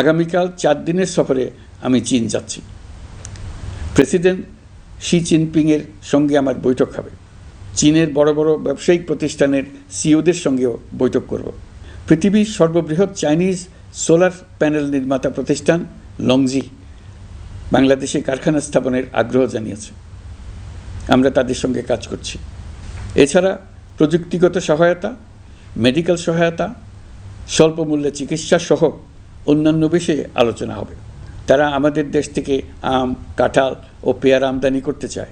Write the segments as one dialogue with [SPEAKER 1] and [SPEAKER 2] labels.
[SPEAKER 1] আগামীকাল চার দিনের সফরে আমি চীন যাচ্ছি। প্রেসিডেন্ট শি জিনপিংয়ের সঙ্গে আমার বৈঠক হবে। চীনের বড় বড় ব্যবসায়িক প্রতিষ্ঠানের সিওদের সঙ্গেও বৈঠক করব। পৃথিবীর সর্ববৃহৎ চাইনিজ সোলার প্যানেল নির্মাতা প্রতিষ্ঠান লংজি বাংলাদেশে কারখানা স্থাপনের আগ্রহ জানিয়েছে। আমরা তাদের সঙ্গে কাজ করছি। এছাড়া প্রযুক্তিগত সহায়তা, মেডিকেল সহায়তা স্বল্প মূল্যে চিকিৎসা সহ অন্যান্য বিষয়ে আলোচনা হবে। তারা আমাদের দেশ থেকে আম, কাঁঠাল ও পেয়ারা আমদানি করতে চায়।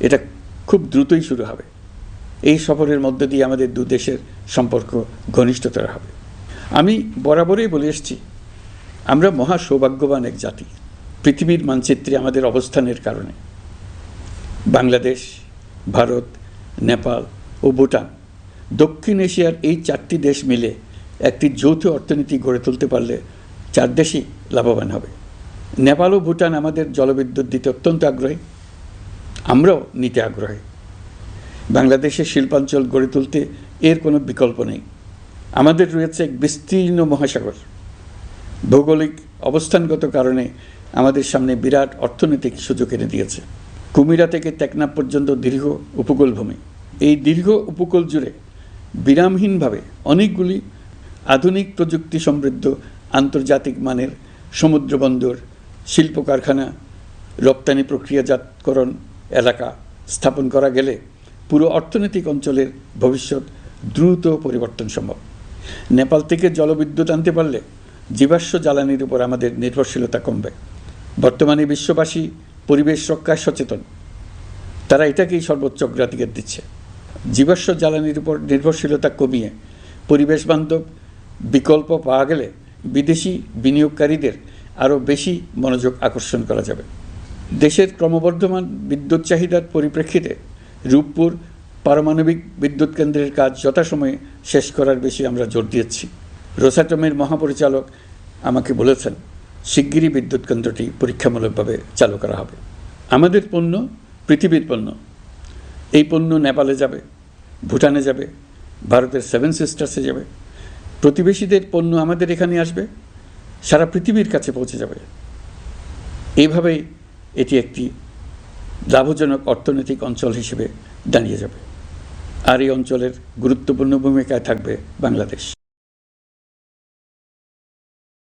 [SPEAKER 1] এটা খুব দ্রুতই শুরু হবে। এই সফরের মধ্য দিয়ে আমাদের দু দেশের সম্পর্ক ঘনিষ্ঠতর হবে। আমি বরাবরই বলে এসেছি, আমরা মহা সৌভাগ্যবান এক জাতি। পৃথিবীর মানচিত্রে আমাদের অবস্থানের কারণে। বাংলাদেশ, ভারত, নেপাল ও ভুটান, দক্ষিণ এশিয়ার এই চারটি দেশ মিলে একটি যৌথ অর্থনীতি গড়ে তুলতে পারলে চার দেশই লাভবান হবে। নেপাল ও ভুটান আমাদের জলবিদ্যুৎ দিতে অত্যন্ত আগ্রহী। আমরাও নিতে আগ্রহী। বাংলাদেশের শিল্পাঞ্চল গড়ে তুলতে এর কোনো বিকল্প নেই। আমাদের রয়েছে এক বিস্তীর্ণ মহাসাগর। ভৌগোলিক অবস্থানগত কারণে আমাদের সামনে বিরাট অর্থনৈতিক সুযোগ এনে দিয়েছে। কুমিরা থেকে টেকনাফ পর্যন্ত দীর্ঘ উপকূলভূমি। এই দীর্ঘ উপকূল জুড়ে বিরামহীনভাবে অনেকগুলি আধুনিক প্রযুক্তি সমৃদ্ধ আন্তর্জাতিক মানের সমুদ্র বন্দর শিল্প কারখানা রপ্তানি প্রক্রিয়াজাতকরণ এলাকা স্থাপন করা গেলে পুরো অর্থনৈতিক অঞ্চলের ভবিষ্যৎ দ্রুত পরিবর্তন সম্ভব। নেপাল থেকে জলবিদ্যুৎ আনতে পারলে জীবাশ্ম জ্বালানির উপর আমাদের নির্ভরশীলতা কমবে। বর্তমানে বিশ্ববাসী পরিবেশ রক্ষায় সচেতন। তারা এটাকেই সর্বোচ্চ অগ্রাধিকার দিচ্ছে। জীবাশ্ম জ্বালানির উপর নির্ভরশীলতা কমিয়ে পরিবেশ বান্ধব বিকল্প পাওয়া গেলে বিদেশি বিনিয়োগকারীদের আরও বেশি মনোযোগ আকর্ষণ করা যাবে। দেশের ক্রমবর্ধমান বিদ্যুৎ চাহিদার পরিপ্রেক্ষিতে রূপপুর পারমাণবিক বিদ্যুৎ কেন্দ্রের কাজ যথাসময়ে শেষ করার বেশি আমরা জোর দিয়েছি। রোসাটমের মহাপরিচালক আমাকে বলেছেন, শিগগিরই বিদ্যুৎ কেন্দ্রটি পরীক্ষামূলকভাবে চালু করা হবে। আমাদের পণ্য পৃথিবীর পণ্য। এই পণ্য নেপালে যাবে, ভুটানে যাবে, ভারতের সেভেন সিস্টার্সে যাবে। প্রতিবেশীদের পণ্য আমাদের এখানে আসবে, সারা পৃথিবীর কাছে পৌঁছে যাবে। এইভাবেই এটি একটি লাভজনক অর্থনৈতিক অঞ্চল হিসেবে দাঁড়িয়ে যাবে। আর এই অঞ্চলের গুরুত্বপূর্ণ ভূমিকায় থাকবে বাংলাদেশ।